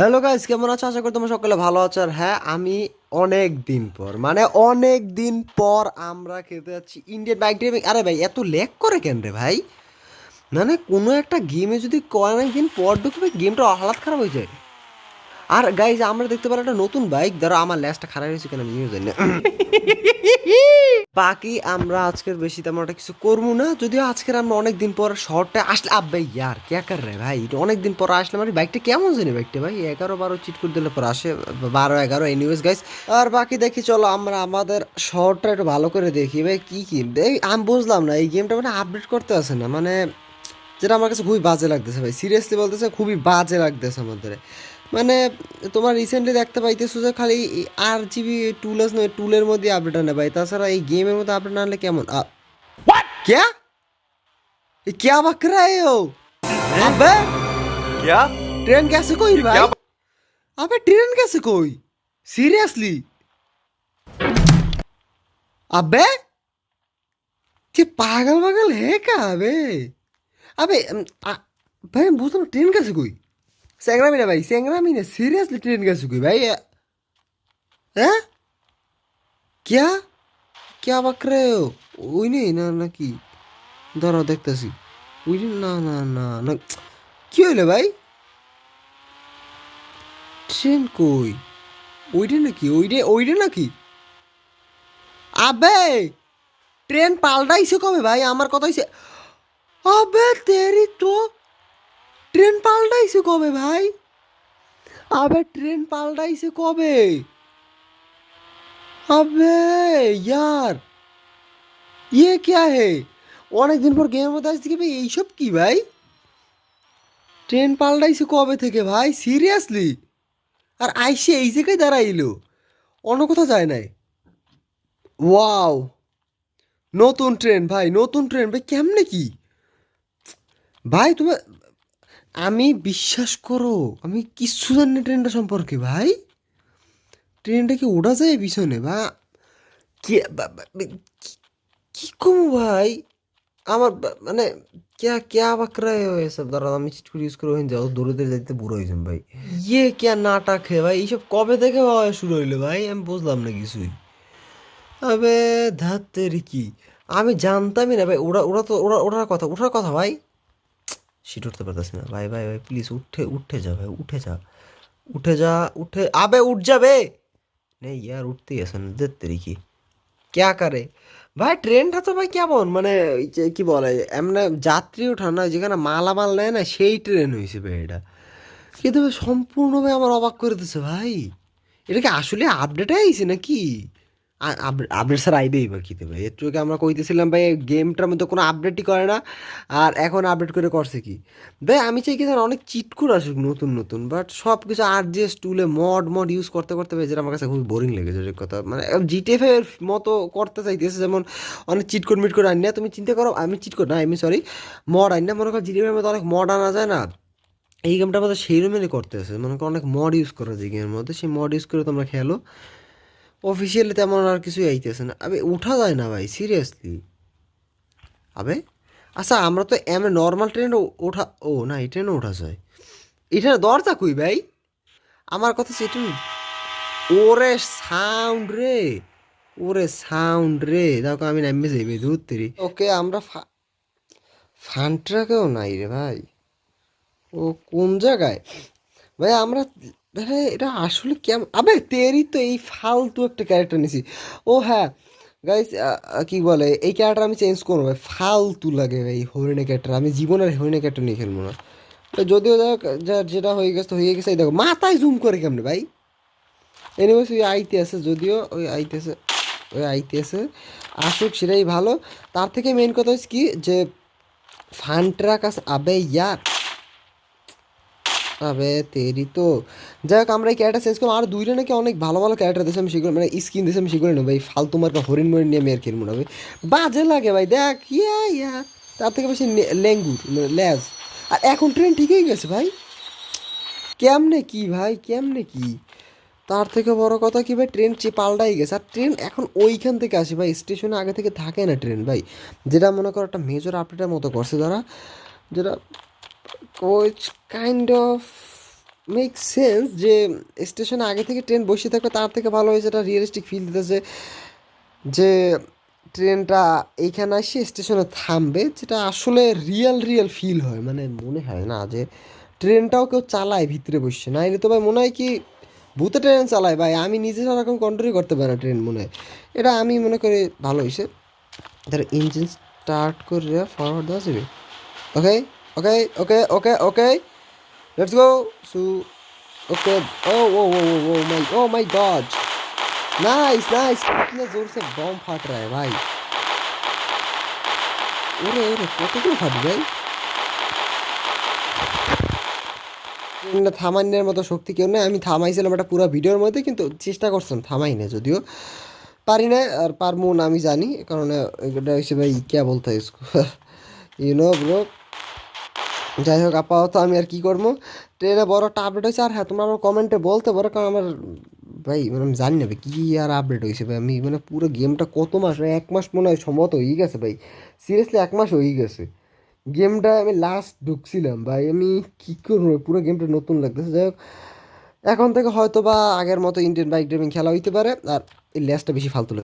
Hello guys, কেমন আছো? আশা করি তোমরা সকলে ভালো আছো। আর হ্যাঁ আমি অনেক দিন পর মানে অনেক দিন পর আমরা খেতে যাচ্ছি ইন্ডিয়ান বাইক ড্রাইভিং আরে ভাই, এত লেক করে কেন রে ভাই? মানে কোনো একটা গেমে যদি অনেক দিন পর ঢুকবে গেমটা হালাত খারাপ হয়ে যায়। আর গাইজ আমরা দেখতে পারি একটা নতুন বাইক ধরো আমার ল্যাসটা খারাপ হয়েছে কেন আমিও জানি বাকি আমরা আজকের বেশি তেমন একটা কিছু করব না। যদিও আজকের আমরা অনেক দিন পর শহরটা আসলে আব্বা ইয়ার, কে কার রে ভাই। অনেক দিন পর আসলে আমার বাইকটা কেমন জানি বাইকটা ভাই? এগারো বারো চিট করে দিলে পর আসে। বারো এগারো এনিওয়েজ গাইস আর বাকি দেখি, চলো আমরা আমাদের শহরটা একটু ভালো করে দেখি। ভাই, কি কি? এই আমি বুঝলাম না, এই গেমটা মানে আপডেট করতে আসে না। মানে যেটা আমার কাছে খুবই বাজে লাগতেছে ভাই। সিরিয়াসলি বলতেছে, খুবই বাজে লাগতেছে আমাদের। মানে তোমার রিসেন্টলি দেখতে পাইতেছো যে খালি আর জিবি টুলেস নয় টুলের মধ্যে আপডেট আনে ভাই তাছাড়া এই গেমের মধ্যে আপডেট না আনলে কেমন क्या ये क्या बक रहा है हो अबे क्या ट्रेन कैसे कोई भाई क्या अबे ट्रेन कैसे कोई सीरियसली अबे ये पागल पागल है क्या अबे अबे अम, आ, भाई बुझलो ट्रेन कैसे कोई सेंगरा मीना भाई सेंगरा मीना सीरियसली ट्रेन कैसे कोई भाई हैं क्या क्या बक रहे हो ওই নেই না নাকি দাঁড়াও দেখতেছি ওই যে- না না না না কি হইলো ভাই ট্রেন কই ওইটা নাকি ওইটা ওইটা নাকি আবে ট্রেন পাল্টাইছে কবে ভাই আমার কথা হইছে আবে তেরি তো ট্রেন পাল্টাইছে কবে ভাই? আবে, ট্রেন পাল্টাইছে কবে? আবে, ইয়ার। ইয়ে কে হে অনেকদিন পর গেমের মধ্যে আসছি ভাই? এইসব কি ভাই? ট্রেন পাল্টাইছে কবে থেকে ভাই? সিরিয়াসলি? আর আইসে এই জায়গায় দাঁড়াইলো। অন্য কোথাও যায় নাই। ওয়াও। নতুন ট্রেন ভাই, নতুন ট্রেন। ভাই, কেমনে কি? ভাই তোমার আমি বিশ্বাস করো আমি কিচ্ছু জানি না ট্রেনটা সম্পর্কে ভাই ট্রেনটা কি ওঠা যায় পিছনে বা কি বা- বা- কি- কি কমু ভাই আমার বা- মানে क्या क्या बक रहे हो ये सब দাঁড়া আমি চিট করে ইউজ করে হয়ে যাও দৌড়ে দৌড়ে যাইতে বুড়ো হয়েছেন ভাই ইয়ে क्या নাটক হে ভাই এইসব কবে থেকে হওয়া শুরু হইলো ভাই আমি বুঝলাম না কিছুই আবে ধাতের কি আমি জানতামই না ভাই ওরা ওরা তো ওরা ওঠার কথা ওঠার কথা ভাই সিট উঠতে পারতেছি না। ভাই ভাই ভাই প্লিজ উঠে উঠে যা, ভাই, উঠে যা। উঠে যা, উঠে, আবে, উঠ যাবে! নেই ইয়ার উঠতেই আছে না ধাতের কি ক্যা করে ভাই ট্রেনটা তো ভাই কেমন? মানে কি বলে, এমনি যাত্রী ওঠা না, যেখানে মালামাল নেয় না, সেই ট্রেন হয়েছে ভাই এটা। কিন্তু সম্পূর্ণভাবে আমার অবাক করে দিচ্ছে ভাই। এটা কি আসলে আপডেট আইছে নাকি? আপডেট স্যার আইবেই বা কিতে ভাই এর চোখে আমরা কইতেছিলাম, ভাই গেমটার মধ্যে কোনো আপডেটই করে না। আর এখন আপডেট করে করছে কি? ভাই, আমি চাই কি জানো অনেক চিট করে আসুক নতুন নতুন বাট সব কিছু আর এস টুলে মড মড ইউজ করতে করতে, ভাই, যেটা আমার কাছে খুবই বোরিং লেগেছে যে কথা। মানে জিটিএফ এর মতো করতে চাইতেছে, যেমন অনেক চিট কোড মিট করে আনি না। তুমি চিন্তা করো, আমি চিট করি না আমি সরি মড আনি না। মনে করো জিটিএফ এর মধ্যে অনেক মড আনা যায় না। এই গেমটার মধ্যে সেই রকমেরই করতেছে মনে করো অনেক মড ইউজ করা যায় গেমের মধ্যে। সেই মড ইউজ করে তোমরা খেলো। অফিসিয়ালি তেমন আর কিছুই আইতেছে না। আবে, উঠা যায় না ভাই সিরিয়াসলি আবে আচ্ছা আমরা তো এম নর্মাল ট্রেনে ওঠা, ও, না, এই ট্রেনে ওঠা যায়। এটা দরজা কই ভাই? আমার কথা সেটা ওরে সাউন্ড রে, ওরে সাউন্ড রে। দেখো, আমি নামে যাইবে ধরতেরি ওকে, আমরা ফান ট্রাকেও নাই রে ভাই। ও, কোন জায়গায়? ভাই আমরা ভাই এটা আসলে কেমন? আবে তেরি তো এই ফালতু একটা ক্যারেক্টার নিছি। ও হ্যাঁ গাইস কি বলে, এই ক্যারেক্টার আমি চেঞ্জ করব ভাই, ফালতু লাগে ভাই হরিণে ক্যারেক্টার আমি জীবনের হরিণে ক্যারেক্টার নিয়ে খেলব না। যদিও দেখ যা- যেটা হয়ে গেছে হয়ে গেছে দেখো, মাথায় জুম করে কেমনে ভাই? এনিওয়েস ওই আইতে আছে, যদিও ওই আইতে আছে, ওই আইতে আছে, আসুক, সেটাই ভালো। তার থেকে মেন কথা হচ্ছে কি, যে ফান ট্রাক আছে আবে, ইয়ার। আবে তেরি তো। যাই হোক আমরা এই ক্যারেক্টার চেঞ্জ করলাম। আর দুইটা নাকি অনেক ভালো ভালো ক্যারেক্টার দিয়েছে আমি সেগুলো মানে স্কিন দিয়েছে আমি সেগুলো নেব। ভাই ফালতু মার্কা হরিণ মরিণ নিয়ে আমি আর না ভাই। বাজে লাগে ভাই, দেখ, ইয়া ইয়া। তার থেকে বেশি লেঙ্গুর মানে ল্যাজ আর এখন ট্রেন ঠিকই গেছে ভাই। কেমনে কি ভাই, কেমনে কি? তার থেকে বড় কথা কি ভাই ট্রেন চে পাল্টাই গেছে। আর ট্রেন এখন ওইখান থেকে আসে ভাই স্টেশনে আগে থেকে থাকে না ট্রেন ভাই। যেটা মনে করো একটা মেজর আপডেটের মতো করছে যারা যেটা coach kind of make sense যে স্টেশনে আগে থেকে ট্রেন বসে থাকবে, তার থেকে ভালো হয়েছে এটা রিয়েলিস্টিক ফিল দিতেছে যে ট্রেনটা এইখানে এসে স্টেশনে থামবে, যেটা আসলে রিয়েল রিয়েল ফিল হয়। মানে মনে হয় না যে ট্রেনটাও কেউ চালায় ভিতরে বসছে না এলে তো ভাই মনে হয় কি ভূতে ট্রেন চালায় ভাই, আমি নিজে সারাক্ষণ কন্ট্রোলই করতে পারি না ট্রেন মনে হয়। এটা আমি মনে করি ভালো হয়েছে। ধর ইঞ্জিন স্টার্ট করে ফরওয়ার্ড দেওয়া যাবে। ওকে ওকে ওকে ওকে ওকে লেটস গো সু okay oh oh oh oh oh my oh my god nice nice कितने जोर से बम फट रहा है भाई ওরে ওরে কতগুলো ফাটবে ভাই ট্রেনটা থামানোর মতো শক্তি কেউ নেই আমি থামাইছিলাম একটা পুরো ভিডিওর মধ্যে কিন্তু চেষ্টা করছিলাম থামাই না যদিও পারি না আর পারবো না আমি জানি কারণ এটা হচ্ছে ভাই কে বলতে ইউ নো ব্রো যাই হোক আপাতত আমি আর কি করব? ট্রেনে বড় একটা আপডেট হয়েছে। আর হ্যাঁ তোমরা আমার কমেন্টে বলতে পারো, কারণ আমার ভাই মানে আমি জানি না ভাই, কী আর আপডেট হয়েছে ভাই? আমি মানে পুরো গেমটা কত মাস এক মাস মনে হয় সম্ভবত হয়ে গেছে ভাই। সিরিয়াসলি এক মাস হয়ে গেছে। গেমটা আমি লাস্ট ঢুকছিলাম ভাই। আমি কী করব পুরো গেমটা নতুন লাগতেছে। যাই হোক, এখন থেকে হয়তো বা আগের মতো ইন্ডিয়ান বাইক ড্রাইভিং খেলা হইতে পারে। আর এই ল্যাসটা বেশি ফালতু